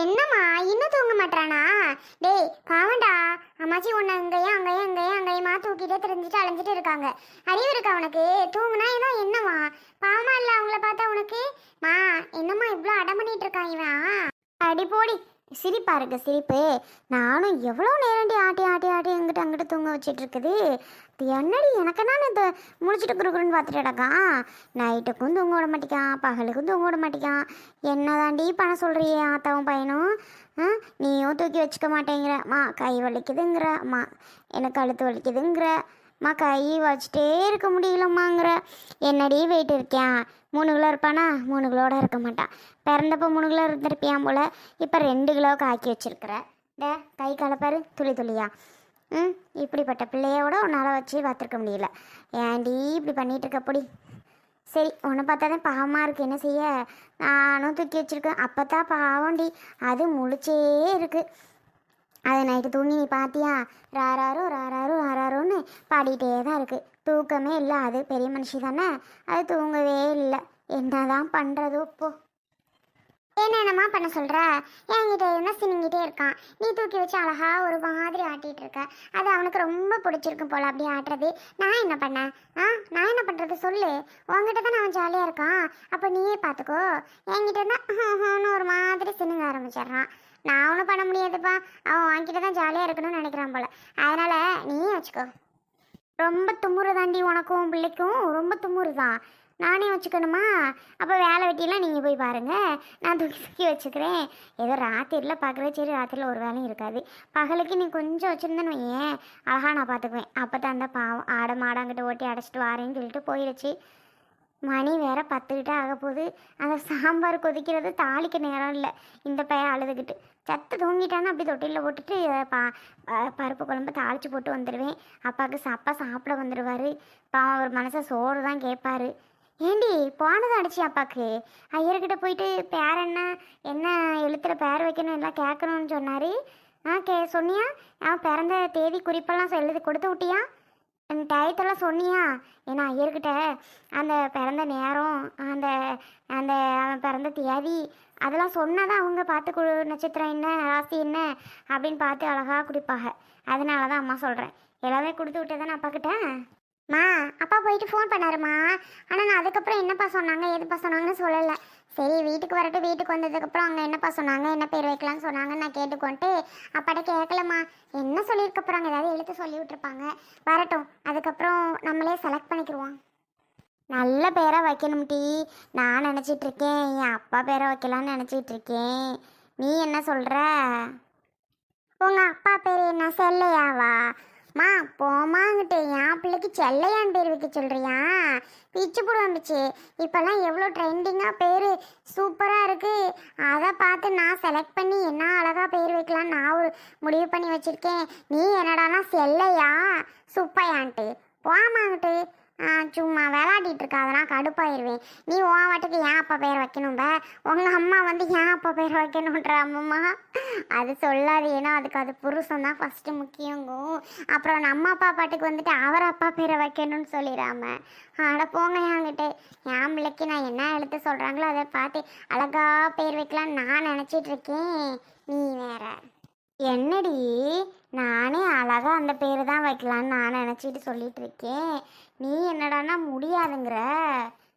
என்னம்மா இன்னும் தூங்க மாட்டானா டேய் பாவண்டா அம்மாச்சி உன்னை அங்கேயும் அங்கேயும் அங்கேயும் அங்கேயுமா தூக்கிட்டே தெரிஞ்சுட்டு அலைஞ்சிட்டு இருக்காங்க. அறிவு இருக்கா உனக்கு? தூங்குனா ஏதோ என்னம்மா? பாவமா இல்லை அவங்கள பார்த்தா உனக்கு? மா என்னம்மா இவ்வளோ அடம் பண்ணிட்டு இருக்கான் இவன்? அடி போடி. சிரிப்பா இருக்கு சிரிப்பு. நானும் எவ்வளோ நேரண்டி ஆட்டி ஆட்டி ஆட்டி எங்கிட்ட அங்கிட்ட தூங்க வச்சிட்டு இருக்குது? இது என்னடி எனக்கு நான் இந்த முடிச்சுட்டு குறுக்குறுன்னு பார்த்துட்டு கிடக்கான் நைட்டுக்கும் தூங்க விட மாட்டேக்கான் பகலுக்கும் தூங்க விட மாட்டேக்கான். என்னதாண்டி பண்ண சொல்கிறியே ஆத்தாவும் பையனும்? ஆ நீயும் தூக்கி வச்சுக்க மாட்டேங்கிற. மா கை வலிக்குதுங்கிற. மா எனக்கு கழுத்து வலிக்குதுங்கிற. மா கை வச்சுட்டே இருக்க முடியலம்மாங்கிற. என்னடி வெயிட் இருக்கேன் மூணு கிலோ இருப்பானா? மூணு கிலோட இருக்க மாட்டான் பிறந்தப்போ மூணு கிலோ இருந்திருப்பியான் போல் இப்போ ரெண்டு கிலோவுக்கு ஆக்கி வச்சிருக்கிற. டே கை கலப்பாரு துளி துளியா. ம் இப்படிப்பட்ட பிள்ளையோட உன்னால் வச்சு பார்த்துருக்க முடியல. ஏன்டி இப்படி பண்ணிகிட்டு இருக்க அப்படி சரி உன்னை பார்த்தா தான் பாவமாக இருக்குது என்ன செய்ய? நானும் தூக்கி வச்சிருக்கேன். அப்போ தான் பாவம்டி அது முழிச்சே இருக்குது அது நைட்டு தூங்கி நீ பார்த்தியா ராராரோ ராராரோ ராராரோன்னு பாடிட்டே தான் இருக்குது தூக்கமே இல்லை அது பெரிய மனுஷி தானே. அது தூங்கவே இல்லை. என்ன தான் பண்ணுறது இப்போ என்னென்னமா பண்ண சொல்ற? என்கிட்ட இருந்தால் சினிங்கிட்டே இருக்கான். நீ தூக்கி வச்சு அழகா ஒரு மாதிரி ஆட்டிட்டு இருக்க. அது அவனுக்கு ரொம்ப பிடிச்சிருக்கும் போல அப்படி ஆட்டுறது. நான் என்ன பண்ணேன் ஆ நான் என்ன பண்றது சொல்லு. உன்கிட்ட தான் அவன் ஜாலியா இருக்கான். அப்போ நீயே பார்த்துக்கோ என்கிட்ட இருந்தால் ஒரு மாதிரி சினுங்க ஆரம்பிச்சிடுறான். நான் ஒன்றும் பண்ண முடியாதுப்பா. அவன் வாங்கிட்டு தான் ஜாலியாக இருக்கணும்னு நினைக்கிறான் போல. அதனால நீயே வச்சுக்கோ. ரொம்ப தும்முறு தாண்டி உனக்கும் பிள்ளைக்கும். ரொம்ப தும்முறு தான் நானே வச்சுக்கணுமா? அப்போ வேலை வெட்டியெல்லாம் நீங்கள் போய் பாருங்கள் நான் தூக்கி தூக்கி வச்சுக்கிறேன். ஏதோ ராத்திரியில் பார்க்குற சரி ராத்திரியில் ஒரு வேலையும் இருக்காது. பகலுக்கு நீ கொஞ்சம் வச்சுருந்தேன்னு வையேன். அழகாக நான் பார்த்துக்குவேன் அப்போ தான் அந்த பாவம் ஆட மாடாங்கிட்ட ஓட்டி அடைச்சிட்டு வாரேன்னு சொல்லிட்டு போயிடுச்சு மணி வேற பத்துக்கிட்டே ஆக போகுது. அந்த சாம்பார் கொதிக்கிறது தாளிக்க நேரம் இல்லை. இந்த பையன் அழுதுகிட்டு. சத்து தூங்கிட்டான்னு அப்படி தொட்டிலில் போட்டுட்டு பா ப- பருப்பு குழம்பு தாளித்து போட்டு வந்துடுவேன் அப்பாவுக்கு சப்பா சாப்பிட வந்துடுவார் பாவம் அவர் மனசை சோறு தான் கேட்பாரு ஏண்டி போனது அடிச்சு அப்பாக்கு? ஐயர்கிட்ட போயிட்டு பேர் என்ன என்ன எழுத்துல பேர் வைக்கணும் எல்லாம் கேட்கணும்னு சொன்னார். ஆ கே சொன்னியா? அவன் பிறந்த தேதி குறிப்பெல்லாம் எழுதி கொடுத்து விட்டியா? டயத்தெல்லாம் சொன்னியா? ஏன்னா ஐயர்கிட்ட அந்த பிறந்த நேரம் அந்த அந்த அவன் பிறந்த தேதி அதெல்லாம் சொன்னாதான் அவங்க பார்த்து கு நட்சத்திரம் என்ன ராசி என்ன அப்படின்னு பார்த்து அழகாக குடிப்பாங்க. அதனால தான் அம்மா சொல்கிறேன் எல்லாமே கொடுத்து விட்டதானே நான் பார்க்கிட்டேன் மா அப்பா போயிட்டு ஃபோன் பண்ணாருமா? ஆனால் நான் அதுக்கப்புறம் என்னப்பா சொன்னாங்க எதுப்பா சொன்னாங்கன்னு சொல்லலை. சரி வீட்டுக்கு வரட்டும் வீட்டுக்கு வந்ததுக்கப்புறம் அவங்க என்னப்பா சொன்னாங்க என்ன பேர் வைக்கலாம்னு சொன்னாங்கன்னு நான் கேட்டுக்கொண்டு அப்பாட்ட கேட்கலம்மா என்ன சொல்லியிருக்க போகிறாங்க ஏதாவது எழுத்து சொல்லி விட்டுருப்பாங்க. வரட்டும் அதுக்கப்புறம் நம்மளே செலக்ட் பண்ணிக்கிடுவோம் நல்ல பேரை வைக்கணும் டீ. நான் நினச்சிட்டு இருக்கேன் என் அப்பா பேரை வைக்கலாம்னு நினச்சிட்டு இருக்கேன் நீ என்ன சொல்கிற உங்கள் அப்பா பேர் என்ன? செல்லையாவா? மா போமாங்கிட்டு என் பிள்ளைக்கு செல்லையான் பேர் வைக்க சொல்கிறியா பிச்சு போடுவேன் பிச்சு இப்போல்லாம் எவ்வளோ ட்ரெண்டிங்காக பேர். சூப்பராக இருக்குது அதை பார்த்து நான் செலக்ட் பண்ணி என்ன அழகாக பேர் வைக்கலாம்னு நான் ஒரு முடிவு பண்ணி வச்சுருக்கேன். நீ என்னடானா செல்லையா? சுப்பையான்ட்டு. போமாங்கிட்டு சும்மா விளாடிட்டு இருக்கா அதெல்லாம் கடுப்பாயிருவேன். நீ உன் வாட்டுக்கு ஏன் அப்பா பேர் வைக்கணும்ப உங்கள் அம்மா வந்து ஏன் அப்பா பேர் வைக்கணுன்ற அம்மம்மா அது சொல்லாது ஏன்னா அதுக்கு அது புருஷன் தான் ஃபஸ்ட்டு முக்கியங்கும் அப்புறம் நம்ம அப்பா பாட்டுக்கு வந்துட்டு அவர் அப்பா பேரை வைக்கணும்னு சொல்லிடாம. அட போங்க என்கிட்ட. என் பிள்ளைக்கு நான் என்ன எழுத்து சொல்கிறாங்களோ அதை பார்த்து அழகா பேர் வைக்கலான்னு நான் நினச்சிட்டு இருக்கேன். நீ வேற. என்னடி? நானே அழகாக அந்த பேர் தான் வைக்கலான்னு நான் நினச்சிட்டு சொல்லிட்டு இருக்கேன். நீ என்னடான்னா முடியாதுங்கிற.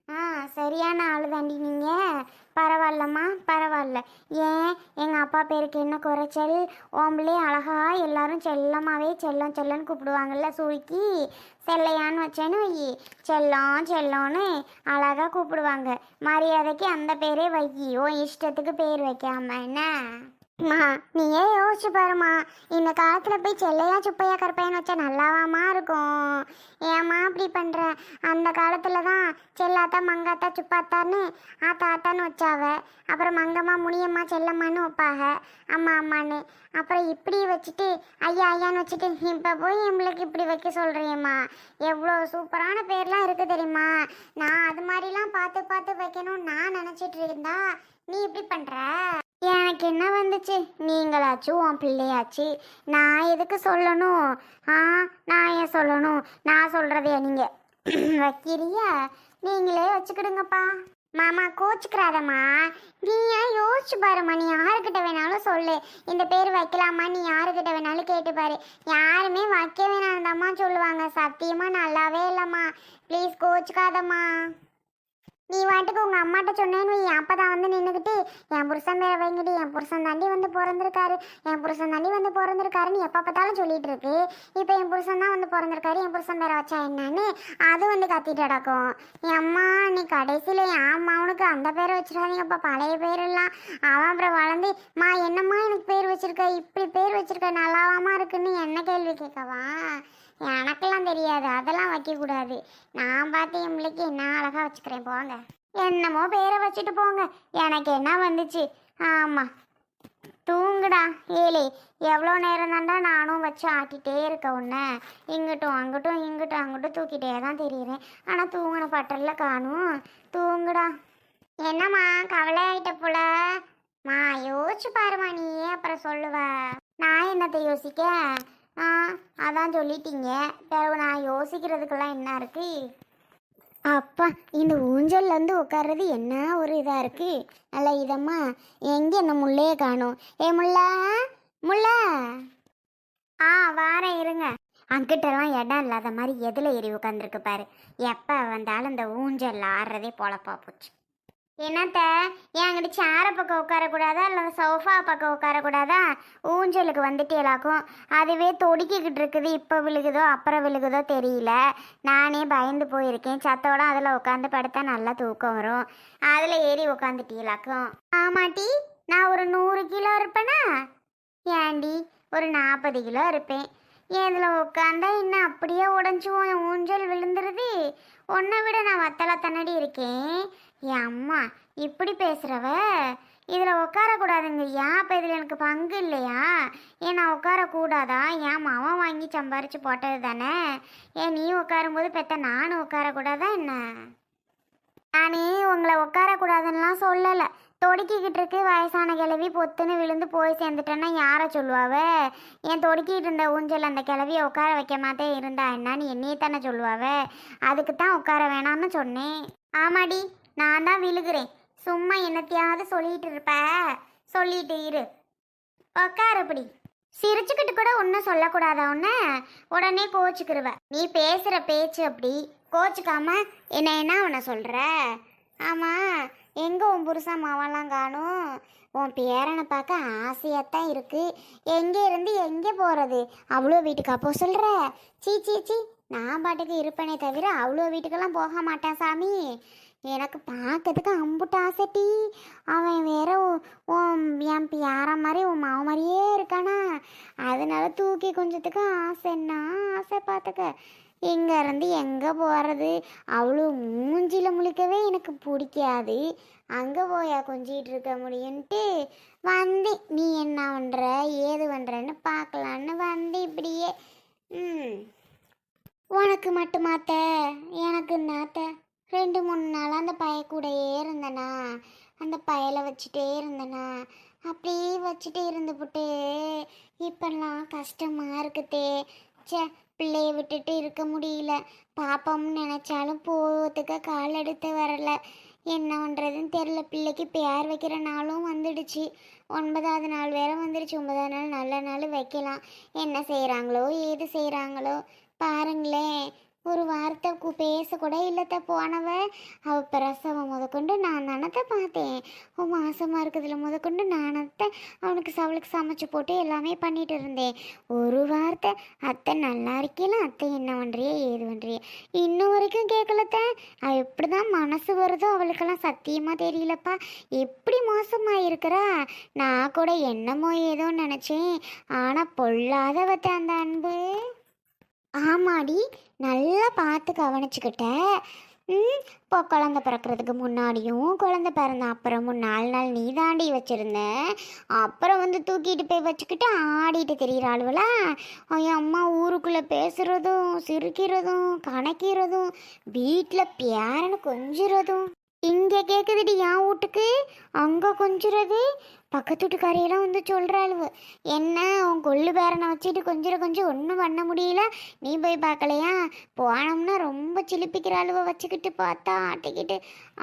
ஆ சரியான ஆள் தாண்டி நீங்கள் பரவாயில்லம்மா பரவாயில்ல. ஏன்? எங்கள் அப்பா பேருக்கு என்ன குறைச்சல்? ஓம்பளே அழகா எல்லாரும் செல்லமாகவே செல்லம் செல்லன்னு கூப்பிடுவாங்கல்ல சுருக்கி செல்லையான்னு வச்சேன்னு வை. செல்லம் செல்லம்னு அழகாக கூப்பிடுவாங்க. மரியாதைக்கு அந்த பேரே வை. உன் இஷ்டத்துக்கு பேர் வைக்காம என்ன? மா நீயே யோசிச்சு பாருமா. இந்த காலத்துல போய் செல்லையா சுப்பையா கருப்பையான்னு வச்சா நல்லாவாமா இருக்கும். ஏம்மா அப்படி பண்ற? அந்த காலத்துல தான் செல்லாத்தா மங்காத்தா சுப்பாத்தான்னு ஆத்தா ஆத்தான்னு வச்சாவ. அப்புறம் மங்கம்மா முனியம்மா செல்லம்மான்னு வைப்பாக. அம்மா அம்மான்னு. அப்புறம் இப்படி வச்சுட்டு ஐயா ஐயான்னு வச்சுட்டு இப்போ போய் எங்களுக்கு இப்படி வைக்க சொல்கிறியம்மா எவ்வளோ சூப்பரான பேர்லாம் இருக்குது தெரியுமா? நான் அது மாதிரிலாம் பார்த்து பார்த்து வைக்கணும்னு நான் நினச்சிட்டு இருந்தா நீ இப்படி பண்ணுற எனக்கு என்ன வந்துச்சு? நீங்களாச்சும் உன் பிள்ளையாச்சு. நான் எதுக்கு சொல்லணும்? ஆ நான் ஏன் சொல்லணும்? நான் சொல்கிறதையா நீங்கள் வைக்கிறியா நீங்களே வச்சுக்கிடுங்கப்பா. மாமா கோச்சுக்கிறாதம்மா. நீ ஏன் யோசிச்சு பாருமா நீ யாருக்கிட்ட வேணாலும் சொல்லு. இந்த பேர் வைக்கலாமா? நீ யாருக்கிட்ட வேணாலும் கேட்டு பாரு. யாருமே வைக்க வேணாம்தாம்மா சொல்லுவாங்க. சத்தியமாக நல்லாவே இல்லைம்மா. ப்ளீஸ் கோச்சுக்காதம்மா. நீ வாட்டுக்கு உங்கள் அம்மாட்ட சொன்னேன்னு அப்போ தான் வந்து நின்றுக்கிட்டு என் புருஷன் பேரை வைங்கடி. என் புருஷன் தாண்டி வந்து பிறந்திருக்காரு. என் புருஷன் தாண்டி வந்து பிறந்திருக்காருன்னு எப்போ பார்த்தாலும் சொல்லிட்டு இருக்கு. இப்போ என் புருஷன் தான் வந்து பிறந்திருக்காரு. என் புருஷன் பேரை வச்சா என்னன்னு அது வந்து கத்திட்டு கிடக்கும். என் அம்மா நீ கடைசியில் என் அம்மாவனுக்கு அந்த பேரை வச்சிடாதீங்கப்பா பழைய பேரெல்லாம் அவன் அப்புறம் வளர்ந்து மா என்னம்மா எனக்கு பேர் வச்சிருக்க? இப்படி பேர் வச்சிருக்க? நல்லாவாமா இருக்குன்னு என்ன கேள்வி கேட்கவா? எனக்கெல்லாம் தெரியாது. அதெல்லாம் வைக்கக்கூடாது. நான் பார்த்து என் பிள்ளைக்கு என்ன அழகாக வச்சுக்கிறேன். போங்க. என்னமோ பேரை வச்சுட்டு போங்க. எனக்கு என்ன வந்துச்சு? ஆமாம் தூங்குடா. ஏலே எவ்வளோ நேரம் தாண்டா நானும் வச்சு ஆட்டிகிட்டே இருக்க உன்னை. இங்கிட்டும் அங்கிட்டும் இங்கிட்டும் அங்கிட்டும் தூக்கிட்டே தான் தெரியுறேன். ஆனால் தூங்கின பட்டரில் காணும். தூங்குடா. என்னம்மா கவலை ஆயிட்ட போல? மா யோசிச்சு பாருமா நீயே அப்புறம் சொல்லுவ. நான் என்னத்தை யோசிக்க? ஆ அதான் சொல்லிட்டீங்க. பிறகு நான் யோசிக்கிறதுக்கெல்லாம் என்ன இருக்கு? அப்பா இந்த ஊஞ்சல்லேருந்து உட்கார்றது என்ன ஒரு இதாக இருக்கு? நல்ல இதம்மா எங்கே என்ன முள்ளையே காணும்? ஏ முல்லா முல்லா ஆ வாரேன் இருங்க. அங்கிட்டெல்லாம் இடம் இல்லாத மாதிரி எதில் ஏறி உட்காந்துருக்கு பாரு. எப்போ வந்தாலும் இந்த ஊஞ்சல் ஆடுறதே பொழப்பா போச்சு. என்னத்த? ஏன் அங்கிட்டு சேரை பக்கம் உட்காரக்கூடாதா? இல்லை சோஃபா பக்கம் உட்காரக்கூடாதா? ஊஞ்சலுக்கு வந்துட்டு எல்லாக்கும் அதுவே தொடிக்கிக்கிட்டு இருக்குது இப்போ விழுகுதோ அப்புறம் விழுகுதோ தெரியல. நானே பயந்து போயிருக்கேன். சத்தோட அதில் உட்காந்து படுத்தா நல்லா தூக்கம் வரும். அதில் ஏறி உட்காந்துட்டீங்களாக்கும் ஆமாட்டி நான் ஒரு நூறு கிலோ இருப்பேனா? ஏண்டி ஒரு நாற்பது கிலோ இருப்பேன். ஏன் இதில் உட்காந்தா இன்னும் அப்படியே உடஞ்சி ஊஞ்சல் விழுந்துருது? உன்னை விட நான் வத்தலை தண்ணடி இருக்கேன். என் அம்மா இப்படி பேசுகிறவ இதில் உட்காரக்கூடாதுங்கய்யா அப்போ இதில் எனக்கு பங்கு இல்லையா? ஏன் நான் உட்காரக்கூடாதா என் மாவன் வாங்கி சம்பாரிச்சு போட்டது தானே ஏன் நீ உட்காரும்போது பெத்த நானும் உட்காரக்கூடாதா என்ன? நானே உங்களை உட்காரக்கூடாதுன்னெலாம் சொல்லலை. தொடுக்கிக்கிட்டு இருக்கு வயசான கிளவி பொத்துன்னு விழுந்து போய் சேர்ந்துட்டேன்னா யாரை சொல்லுவாவ? ஏன் தொடுக்கிட்டு இருந்த ஊஞ்சல் அந்த கிளவியை உட்கார வைக்க மாட்டே இருந்தா என்னன்னு என்னையே தானே சொல்லுவாவ? அதுக்கு தான் உட்கார வேணாம்னு சொன்னேன். ஆமாடி நான் தான் விழுகிறேன். சும்மா என்னத்தையாவது சொல்லிட்டு இருப்ப. சொல்லிட்டு இரு. உக்காரப்படி சிரிச்சுக்கிட்டு கூட ஒன்றும் சொல்லக்கூடாத உன்ன? உடனே கோச்சுக்கிருவ. நீ பேசுகிற பேச்சு அப்படி கோச்சுக்காம என்ன என்ன உன்னை சொல்கிற ஆமாம் எங்கே உன் புருஷன் மாவெல்லாம் காணும்? உன் பேரனை பார்க்க ஆசையாகத்தான் இருக்குது எங்கே இருந்து எங்கே போகிறது அவ்வளோ வீட்டுக்கு அப்போ சொல்கிற சீ சீ சீ. நான் பாட்டுக்கு இருப்பேனே தவிர அவ்வளோ வீட்டுக்கெல்லாம் போக மாட்டேன் சாமி. எனக்கு பார்க்கறதுக்கு அம்புட்டு ஆசைட்டி அவன் வேற உ- உன் என் பியார மாதிரி உன் மாவு மாதிரியே இருக்கானா. அதனால தூக்கி கொஞ்சத்துக்கு ஆசை. ஆசை பார்த்துக்க? இங்கேருந்து எங்கே போகிறது அவ்வளோ மூஞ்சியில் முழிக்கவே எனக்கு பிடிக்காது. அங்கே போயா கொஞ்சிகிட்டு இருக்க முடியும்ட்டு வந்தேன். நீ என்ன பண்ணுற ஏது பண்ணுறன்னு பார்க்கலான்னு வந்தேன் இப்படியே. ம். உனக்கு மட்டுமாத்த? எனக்கு நாத்த ரெண்டு மூணு நாளாக அந்த பைய கூடயே இருந்தனா? அந்த பயலை வச்சுட்டே இருந்தனா? அப்படியே வச்சுட்டு இருந்துபுட்டு இப்பெல்லாம் கஷ்டமாக இருக்குதே சே பிள்ளைய விட்டுட்டு இருக்க முடியல. பாப்பம்னு நினச்சாலும் போகிறதுக்கு கால் எடுத்து வரல. என்ன பண்ணுறதுன்னு தெரில பிள்ளைக்கு பேர் வைக்கிற நாளும் வந்துடுச்சு. ஒன்பதாவது நாள் வேற வந்துடுச்சு. ஒன்பதாவது நாள் நல்ல நாள் வைக்கலாம். என்ன செய்கிறாங்களோ ஏது செய்கிறாங்களோ பாருங்களேன். ஒரு வார்த்தை பேச பேசக்கூட இல்லத்த போனவ. அவ பிரசவம் முதற்கொண்டு நான் தானத்தை பார்த்தேன். அவன் மாசமா இருக்கிறதுல முதற்கொண்டு நானத்தை அவனுக்கு சவளுக்கு சமைச்சு போட்டு எல்லாமே பண்ணிட்டு இருந்தேன். ஒரு வார்த்தை அத்தை நல்லா இருக்கீல அத்தை என்ன பண்ணுறிய ஏது பண்ணுறிய இன்னும் வரைக்கும் கேட்கலத்த அவ எப்படிதான் மனசு வருதோ அவளுக்கெல்லாம் சத்தியமா தெரியலப்பா. எப்படி மோசமா இருக்கிறா? நான் கூட என்னமோ ஏதோ நினைச்சேன். ஆனா பொல்லாதவத்த அந்த அன்பு. ஆமாடி. நல்லா பார்த்து கவனிச்சுக்கிட்ட. இப்போ குழந்த பிறக்கிறதுக்கு முன்னாடியும் குழந்த பிறந்த அப்புறமும் நாலு நாள் நீ தாண்டி வச்சுருந்த. அப்புறம் வந்து தூக்கிட்டு போய் வச்சுக்கிட்டு ஆடிட்டு தெரிகிற ஆளுவலா என் அம்மா ஊருக்குள்ளே பேசுகிறதும் சிரிக்கிறதும் கணக்கிறதும் வீட்டில் பேரனு கொஞ்சிறதும். இங்கே கேட்குதுடி என் வீட்டுக்கு? அங்கே கொஞ்சுறது. பக்கத்து வீட்டுக்காரையெல்லாம் வந்து சொல்கிறாளுவ என்ன உன் கொள்ளு பேரனை வச்சுட்டு கொஞ்சிற கொஞ்சம் ஒன்றும் பண்ண முடியல? நீ போய் பார்க்கலையா? போனோம்னா ரொம்ப சிலிப்பிக்கிற அழுவ வச்சுக்கிட்டு பார்த்தா ஆட்டிக்கிட்டு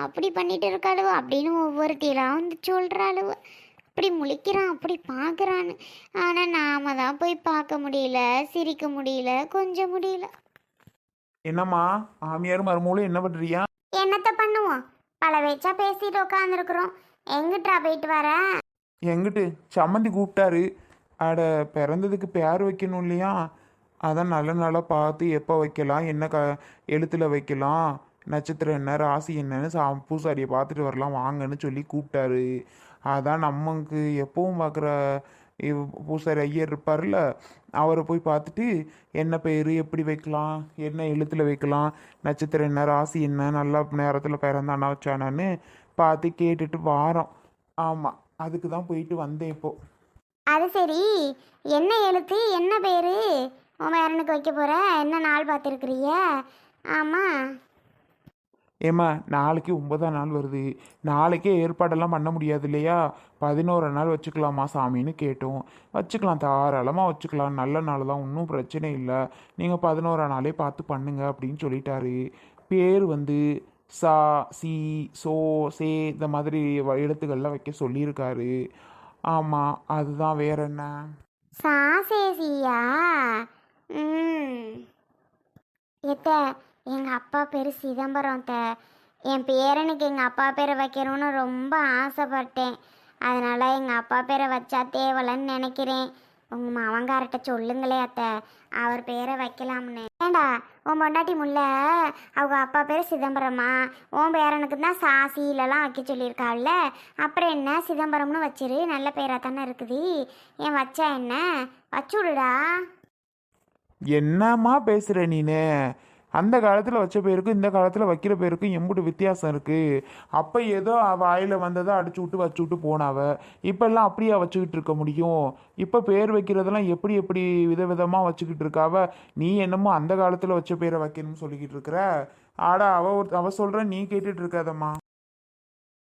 அப்படி பண்ணிட்டு இருக்காளுவ அப்படின்னு ஒவ்வொருத்தையெல்லாம் வந்து சொல்கிறாளுவ இப்படி முழிக்கிறான் அப்படி பார்க்குறான்னு. ஆனால் நாம தான் போய் பார்க்க முடியல சிரிக்க முடியல கொஞ்சம் முடியல. என்னம்மா மாமியார் மருமகளும் என்ன பண்ணுறியா என்னத்த பண்ணுவோம்? பல பேச்சா பேசிட்டு உட்காந்துருக்குறோம் எங்கிட்டா போயிட்டு வர? எங்கிட்டு? சம்மந்தி கூப்பிட்டாரு அட பிறந்ததுக்கு பேர் வைக்கணும் இல்லையா? அதான் நல்ல நாளாக பார்த்து எப்போ வைக்கலாம்? என்ன க எழுத்தில் வைக்கலாம்? நட்சத்திரம் என்ன? ராசி என்னன்னு சா பூசாரியை பார்த்துட்டு வரலாம். வாங்கன்னு சொல்லி கூப்பிட்டாரு அதான் நமக்கு எப்பவும் பார்க்குற பூசாரி ஐயர் இருப்பார்ல அவரை போய் பார்த்துட்டு என்ன பேர்? எப்படி வைக்கலாம்? என்ன எழுத்தில் வைக்கலாம்? நட்சத்திரம் என்ன? ராசி என்ன? நல்லா நேரத்தில் பிறந்தானா வச்சானான்னு பார்த்து கேட்டுட்டு வாரோம் ஆமாம் அதுக்கு தான் போயிட்டு வந்தேன் இப்போ. அது சரி. என்ன எழுத்து? என்ன பேர்? உன் பேரனுக்கு வைக்க போகிற என்ன நாள் பார்த்துருக்குறிய ஆமாம் ஏம்மா நாளைக்கு ஒன்பதாம் நாள் வருது. நாளைக்கே ஏற்பாடெல்லாம் பண்ண முடியாது இல்லையா? பதினோரு நாள் வச்சுக்கலாமா சாமின்னு கேட்டோம். வச்சுக்கலாம் தாராளமாக வச்சுக்கலாம். நல்ல நாள் தான் ஒன்றும் பிரச்சனை இல்லை. நீங்கள் பதினோரா நாளே பார்த்து பண்ணுங்க அப்படின்னு சொல்லிட்டாரு. பேர் வந்து சா சி சோ சே இந்த மாதிரி வ- எழுத்துக்கள்லாம் வைக்க சொல்லியிருக்காரு. ஆமாம் அதுதான் வேற என்ன? சாசேசியா எத்த எங்கள் அப்பா பேர் சிதம்பரம் த என் பேரனுக்கு எங்கள் அப்பா பேரை வைக்கணும்னு ரொம்ப ஆசைப்பட்டேன். அதனால் எங்கள் அப்பா பேரை வச்சா தேவலன்னு நினைக்கிறேன். உங்கள் மாமங்கார்ட்ட சொல்லுங்களே அத்தை. அவர் பேரை வைக்கலாம்னு. ஏண்டா உன் பொண்டாட்டி முல்ல அவங்க அப்பா பேர் சிதம்பரமா? உன் பேரனுக்கு தான் சாசிலலாம் வைக்க சொல்லியிருக்காள்ல. அப்புறம் என்ன சிதம்பரம்னு வச்சிரு நல்ல பேராக தானே இருக்குது. ஏன் வச்சா என்ன? வச்சு விடுடா என்னம்மா பேசுகிற நீனு? அந்த காலத்தில் வச்ச பேருக்கும் இந்த காலத்தில் வைக்கிற பேருக்கும் எம்புட்டு வித்தியாசம் இருக்குது அப்போ ஏதோ வாயில் வந்ததை அடிச்சு விட்டு வச்சு விட்டு போனாவ. இப்போல்லாம் அப்படியே வச்சுக்கிட்டு இருக்க முடியும்? இப்போ பேர் வைக்கிறதெல்லாம் எப்படி எப்படி விதவிதமாக வச்சுக்கிட்டு இருக்காவ? நீ என்னமோ அந்த காலத்தில் வச்ச பேரை வைக்கணும்னு சொல்லிக்கிட்டு இருக்கிற. ஆடா அவ ஒரு- அவ சொல்கிற நீ கேட்டுட்டு இருக்காதம்மா.